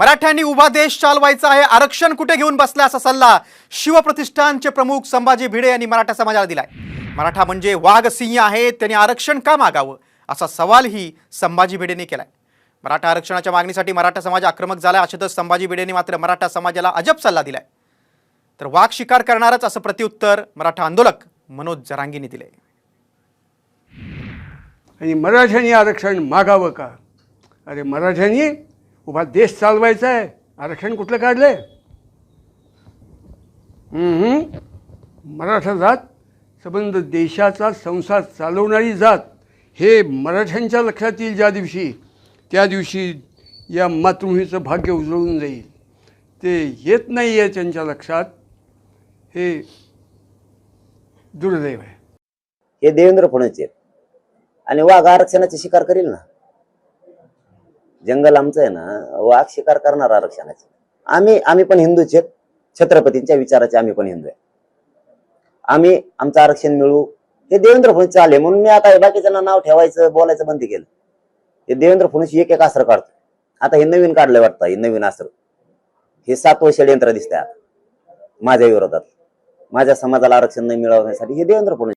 मराठ्यांनी उभा देश चालवायचा आहे. आरक्षण कुठे घेऊन बसला असा सल्ला शिवप्रतिष्ठानचे प्रमुख संभाजी भिडे यांनी मराठा समाजाला दिलाय. मराठा म्हणजे वाघ सिंह आहे त्यांनी आरक्षण का मागावं? असा सवालही संभाजी भिडेने केलाय. मराठा आरक्षणाच्या मागणीसाठी मराठा समाज आक्रमक झाला अशातच संभाजी भिडेने मात्र मराठा समाजाला अजब सल्ला दिलाय. तर वाघ शिकार करणारच असं प्रत्युत्तर मराठा आंदोलक मनोज जरांगीने दिले आणि मराठ्यांनी आरक्षण मागावं का? अरे मराठ्यांनी तुम्हाला देश चालवायचा आहे. आरक्षण कुठलं काढलंय? मराठा जात संबंध देशाचा संसार चालवणारी जात हे मराठ्यांच्या लक्षात येईल ज्या दिवशी. त्या दिवशी या मातृभूमीचं भाग्य उजळून जाईल. ते येत नाही आहे त्यांच्या लक्षात. हे दुर्दैव आहे. हे देवेंद्र फडणवीस आहेत. आणि वाघ आरक्षणाची शिकार करील ना? जंगल आमचं आहे ना वाघ शिकार करणार आरक्षणाचे. आम्ही आम्ही पण हिंदूच आहेत छत्रपतींच्या विचाराचे आम्ही पण हिंदू आहे. आम्ही आमचं आरक्षण मिळवू हे देवेंद्र फडणवीस आले म्हणून मी आता हे बाकीच्यांना नाव ठेवायचं बोलायचं बंद केलं. हे देवेंद्र फडणवीस एक एक आसर काढतो आता हे नवीन काढलंय वाटतं हे नवीन आसर. हे सातवं षडयंत्र दिसतंय आता माझ्या विरोधात. माझ्या समाजाला आरक्षण नाही मिळवण्यासाठी हे देवेंद्र फडणवीस